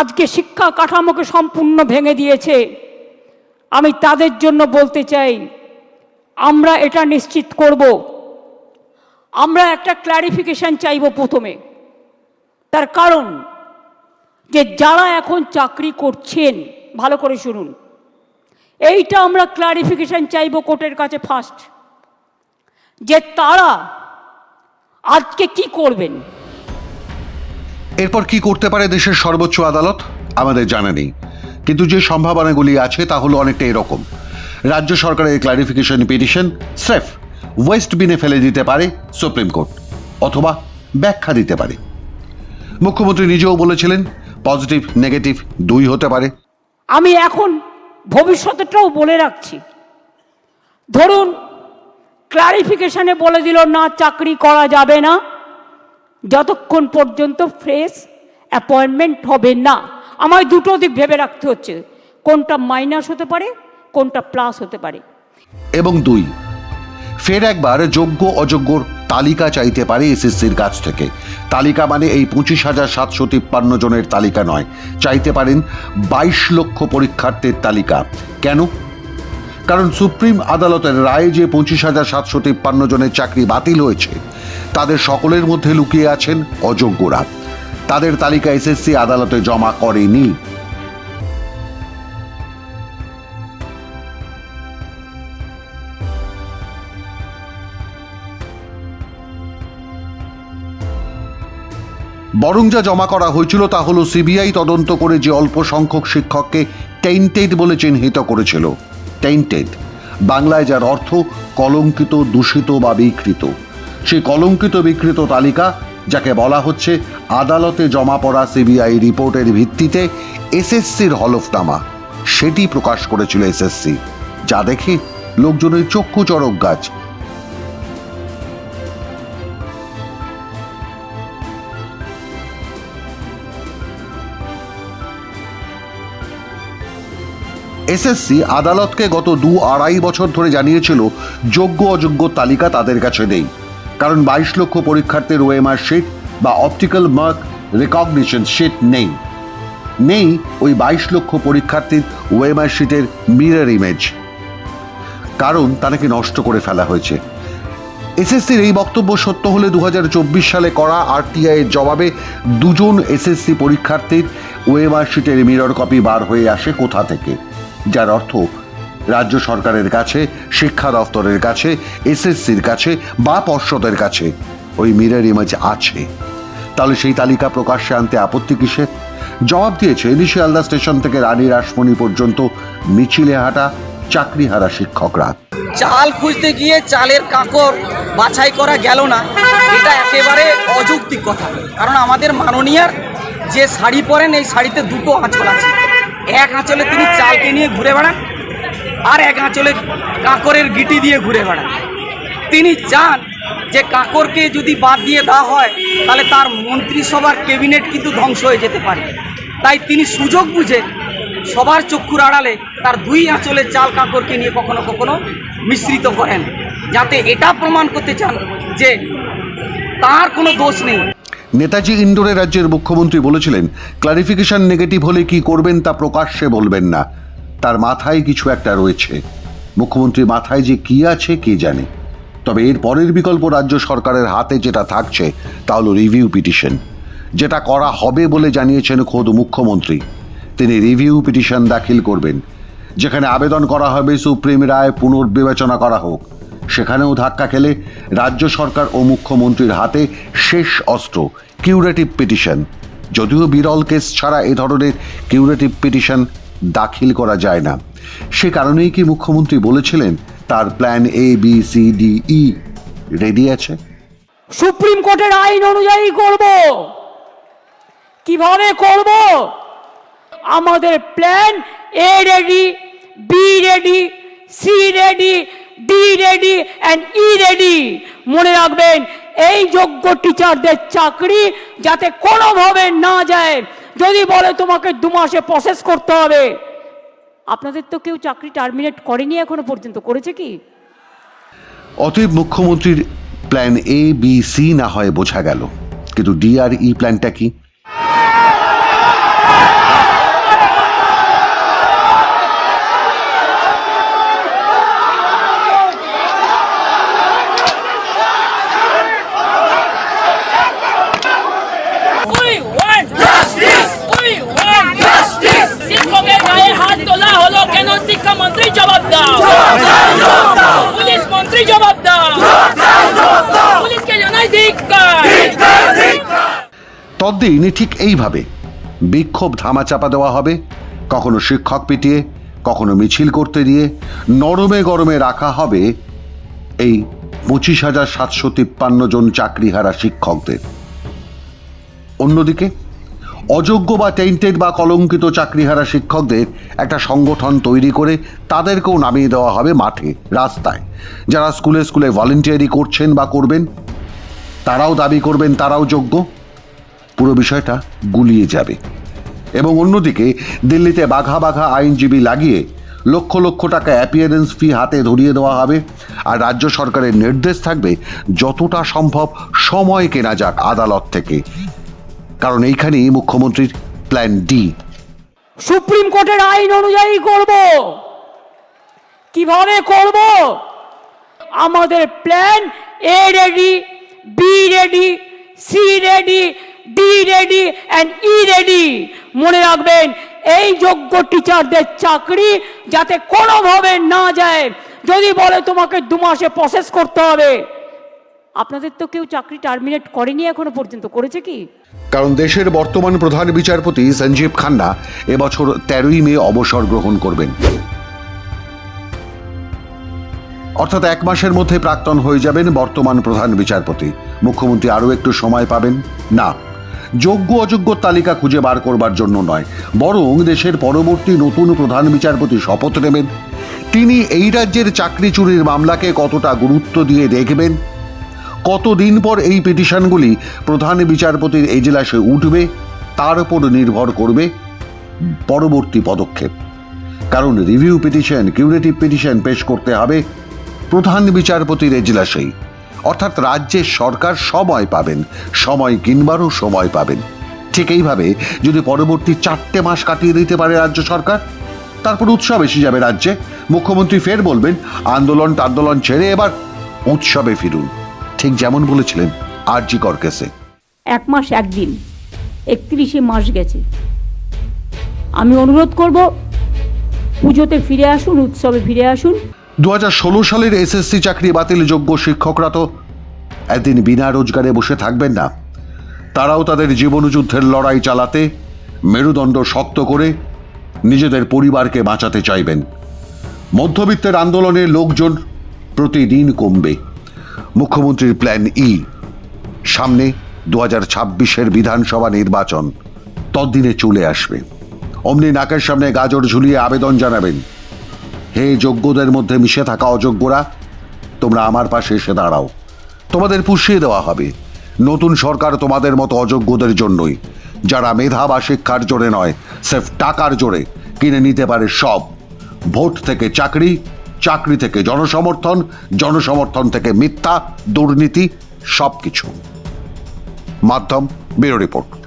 আজকে শিক্ষা কাঠামোকে সম্পূর্ণ ভেঙে দিয়েছে। আমি তাদের জন্য বলতে চাই, আমরা এটা নিশ্চিত করব। আমরা একটা ক্ল্যারিফিকেশন চাইব প্রথমে। তার কারণ যে যারা এখন চাকরি করছেন, ভালো করে শুনুন। এইটা আমরা ক্লারিফিকেশন চাইব কোর্টের কাছে ফার্স্ট যে তারা আজকে কি করবেন? এরপর কি করতে পারে দেশের সর্বোচ্চ আদালত? আমাদের জানা নেই। কিন্তু যে সম্ভাবনাগুলি আছে তা হলো অনেকটা এরকম। রাজ্য সরকারের ক্লারিফিকেশন পিটিশন স্রেফ ওয়েস্ট বিনে ফেলে দিতে পারে সুপ্রিম কোর্ট অথবা ব্যাখ্যা দিতে পারে। মুখ্যমন্ত্রী নিজেও বলেছিলেন পজিটিভ নেগেটিভ দুই হতে পারে। আমি এখন ভবিষ্যতেরটাও বলে রাখছি। ধরুন ক্লারিফিকেশনে বলে দিল, না, চাকরি করা যাবে না। যতক্ষণ পর্যন্ত ফ্রেশ অ্যাপয়েন্টমেন্ট হবে না, আমায় দুটো দিক ভেবে রাখতে হচ্ছে। কোনটা মাইনাস হতে পারে, কোনটা প্লাস হতে পারে। এবং দুই, ফের একবার যোগ্য অযোগ্যর তালিকা চাইতে পারে এসএসসির কাছ থেকে। তালিকা মানে এই পঁচিশ হাজার সাতশো তিপ্পান্ন জনের তালিকা নয়, চাইতে পারেন বাইশ লক্ষ পরীক্ষার্থীর তালিকা। কেন? কারণ সুপ্রিম আদালতের রায়ে যে পঁচিশ হাজার সাতশো তিপ্পান্ন জনের চাকরি বাতিল হয়েছে তাদের সকলের মধ্যে লুকিয়ে আছেন অযোগ্যরা তাদের তালিকা এসএসসি আদালতে জমা করেনি। বরং যা জমা করা হয়েছিল তা হলো সিবিআই তদন্ত করে যে অল্প সংখ্যক শিক্ষককে টেন্টেড বলে চিহ্নিত করেছিল। টেন্টেড বাংলায় যার অর্থ কলঙ্কিত, দূষিত বা বিকৃত। সেই কলঙ্কিত বিকৃত তালিকা, যাকে বলা হচ্ছে আদালতে জমা পড়া সিবিআই রিপোর্টের ভিত্তিতে এসএসসির হলফনামা। সেটি প্রকাশ করেছিল এসএসসি। যা দেখে লোকজনের চক্ষু চড়ক গাছ। এসএসসি আদালতকে গত দু আড়াই বছর ধরে জানিয়েছিল যোগ্য অযোগ্য তালিকা তাদের কাছে নেই। কারণ বাইশ লক্ষ পরীক্ষার্থীর ওএমআর শিট বা অপটিক্যাল মার্ক রেকগনিশন শিট নেই। নেই ওই বাইশ লক্ষ পরীক্ষার্থীর ওএমআর শিটের মিরর ইমেজ কারণ তা নাকি নষ্ট করে ফেলা হয়েছে। এসএসসির এই বক্তব্য সত্য হলে দু হাজার চব্বিশ সালে করা আরটিআই এর জবাবে দুজন এসএসসি পরীক্ষার্থীর ওএমআর শিটের মিরর কপি বার হয়ে আসে কোথা থেকে? যার অর্থ রাজ্য সরকারের কাছে, শিক্ষা দফতরের কাছে, এসএসসির কাছে বা পর্ষদের কাছে। ওই মিরর ইমেজ আছে। তাহলে সেই তালিকা প্রকাশ্যে আনতে আপত্তি কিসের? জবাব দিয়েছে শিয়ালদা স্টেশন থেকে রানী রাসমণি পর্যন্ত মিছিলে হাঁটা চাকরিহারা শিক্ষকরা। চাল খুঁজতে গিয়ে চালের কাঁকর বাছাই করা গেল না। এটা একেবারে অযৌক্তিক কথা। কারণ আমাদের মাননীয়ার যে শাড়ি পরেন, এই শাড়িতে দুটো আঁচল আছে। এক আঁচলে তিনি চালকে নিয়ে ঘুরে বেড়ান আর এক আঁচলে কাঁকরের গিটি দিয়ে ঘুরে বেড়ান তিনি চান যে কাঁকরকে যদি বাদ দিয়ে দেওয়া হয়, তাহলে তার মন্ত্রিসভার ক্যাবিনেট কিন্তু ধ্বংস হয়ে যেতে পারে। তাই তিনি সুযোগ বুঝে সবার চক্ষুর আড়ালে তার দুই আঁচলে চাল কাঁকরকে নিয়ে কখনো কখনো মিশ্রিত করেন, যাতে এটা প্রমাণ করতে চান যে তার কোনো দোষ নেই। নেতাজি ইন্ডোরে রাজ্যের মুখ্যমন্ত্রী বলেছিলেন ক্লারিফিকেশন নেগেটিভ হলে কি করবেন তা প্রকাশ্যে বলবেন না। তার মাথায় কিছু একটা রয়েছে। মুখ্যমন্ত্রীর মাথায় যে কি আছে, কে জানে? তবে এর পরের বিকল্প রাজ্য সরকারের হাতে যেটা থাকছে, তা হলো রিভিউ পিটিশন যেটা করা হবে বলে জানিয়েছেন খোদ মুখ্যমন্ত্রী। তিনি রিভিউ পিটিশন দাখিল করবেন। যেখানে আবেদন করা হবে সুপ্রিম রায় পুনর্বিবেচনা করা হোক। সেখানেও ধাক্কা খেলে রাজ্য সরকার ও মুখ্যমন্ত্রীর হাতে শেষ অস্ত্র কিউরেটিভ পিটিশন যদিও বিরল কেস ছাড়া এ ধরনের কিউরেটিভ পিটিশন দাখিল করা যায় না। সে কারণেই কি মুখ্যমন্ত্রী বলেছিলেন, তার plan A B C D E ready আছে? সুপ্রিম কোর্টের আইন অনুযায়ী করব। কীভাবে করব? আমাদের plan A ready B ready C ready D ready and E ready মনে রাখবেন, এই যোগ্য টিচারদের চাকরি যাতে কোনোভাবে না যায় যদি বলে তোমাকে দু মাসে প্রসেস করতে হবে, আপনাদের তো কেউ চাকরি টার্মিনেট করেনি এখনও পর্যন্ত, করেছে কি? অতএব মুখ্যমন্ত্রীর প্ল্যান এ বি সি না হয় বোঝা গেল। কিন্তু ডিআরই প্ল্যানটা কি? দিন ঠিক এইভাবে। বিক্ষোভ ধামাচাপা দেওয়া হবে, কখনো শিক্ষক পিটিয়ে, কখনো মিছিল করতে দিয়ে, নরমে গরমে রাখা হবে এই পঁচিশ হাজার সাতশো তিপ্পান্ন জন চাকরিহারা শিক্ষকদের। অন্যদিকে, অযোগ্য বা টেন্টেড বা কলঙ্কিত চাকরিহারা শিক্ষকদের একটা সংগঠন তৈরি করে তাদেরকেও নামিয়ে দেওয়া হবে মাঠে, রাস্তায়। যারা স্কুলে স্কুলে ভলেন্টিয়ারি করছেন বা করবেন, তারাও দাবি করবেন তারাও যোগ্য। পুরো বিষয়টা গুলিয়ে যাবে। এবং অন্যদিকে দিল্লিতে বাঘা বাঘা আইনজীবী লাগিয়ে লক্ষ লক্ষ টাকা অ্যাপিয়ারেন্স ফি হাতে ধরিয়ে দেওয়া হবে আর রাজ্য সরকারের নির্দেশ থাকবে যতটা সম্ভব সময় কেনা যাক আদালত থেকে। কারণ এইখানেই মুখ্যমন্ত্রীর প্ল্যান ডি সুপ্রিম কোর্টের আইন অনুযায়ী করব। কীভাবে করব? আমাদের plan A ready B ready C ready D ready and E ready মনে রাখবেন, এই যোগ্য টিচারদের চাকরি যাতে কোনোভাবে না যায়। যদি বলে তোমাকে দু মাসে প্রসেস করতে হবে, আপনাদের তো কেউ চাকরি টার্মিনেট করেনি এখনও পর্যন্ত, করেছে কি? কারণ দেশের বর্তমান প্রধান বিচারপতি সঞ্জীব খান্না এবছর তেরোই মে অবসর গ্রহণ করবেন। অর্থাৎ এক মাসের মধ্যে প্রাক্তন হয়ে যাবেন বর্তমান প্রধান বিচারপতি। মুখ্যমন্ত্রী আরও একটু সময় পাবেন? না। যোগ্য অযোগ্য তালিকা খুঁজে বার করবার জন্য নয়, বরং দেশের পরবর্তী নতুন প্রধান বিচারপতি শপথ নেবেন। তিনি এই রাজ্যের চাকরি চুরির মামলাকে কতটা গুরুত্ব দিয়ে দেখবেন? কতদিন পর এই পিটিশনগুলি প্রধান বিচারপতির এজলাসে উঠবে? তার উপর নির্ভর করবে পরবর্তী পদক্ষেপ। কারণ রিভিউ পিটিশন, কিউরেটিভ পিটিশন পেশ করতে হবে প্রধান বিচারপতির এজলাসেই। অর্থাৎ রাজ্যের সরকার সময় পাবেন, সময় কিনবারও সময় পাবেন। ঠিক এইভাবে যদি পরবর্তী চারটে মাস কাটিয়ে দিতে পারে রাজ্য সরকার, তারপর উৎসব এসে যাবে রাজ্যে। মুখ্যমন্ত্রী ফের বলবেন, আন্দোলন টান্দোলন ছেড়ে এবার উৎসবে ফিরুন। ঠিক যেমন বলেছিলেন আরজি কর কেসে এক মাস একদিন, একত্রিশে মাস গেছে। আমি অনুরোধ করব, পুজোতে ফিরে আসুন, উৎসবে ফিরে আসুন। দু হাজার ষোলো সালের এসএসসি চাকরি বাতিল যোগ্য শিক্ষকরা তো একদিন বিনা রোজগারে বসে থাকবেন না। তারাও তাদের জীবনযুদ্ধের লড়াই চালাতে, মেরুদণ্ড শক্ত করে নিজেদের পরিবারকে বাঁচাতে চাইবেন। মধ্যবিত্তের আন্দোলনে লোকজন প্রতিদিন কমবে। মুখ্যমন্ত্রীর প্ল্যান ই। সামনে দু হাজার ছাব্বিশের বিধানসভা নির্বাচন। ততদিনে চলে আসবে। অমনি নাকের সামনে গাজর ঝুলিয়ে আবেদন জানাবেন। হে যোগ্যদের মধ্যে মিশে থাকা অযোগ্যরা, তোমরা আমার পাশে এসে দাঁড়াও। তোমাদের পুষিয়ে দেওয়া হবে। নতুন সরকার তোমাদের মতো অযোগ্যদের জন্যই। যারা মেধা বা শিক্ষার জোরে নয় সেফ টাকার জোরে কিনে নিতে পারে সব। ভোট থেকে চাকরি চাকরি থেকে জনসমর্থন জনসমর্থন থেকে মিথ্যা, দুর্নীতি সব কিছু মাধ্যম, ব্যুরো রিপোর্ট।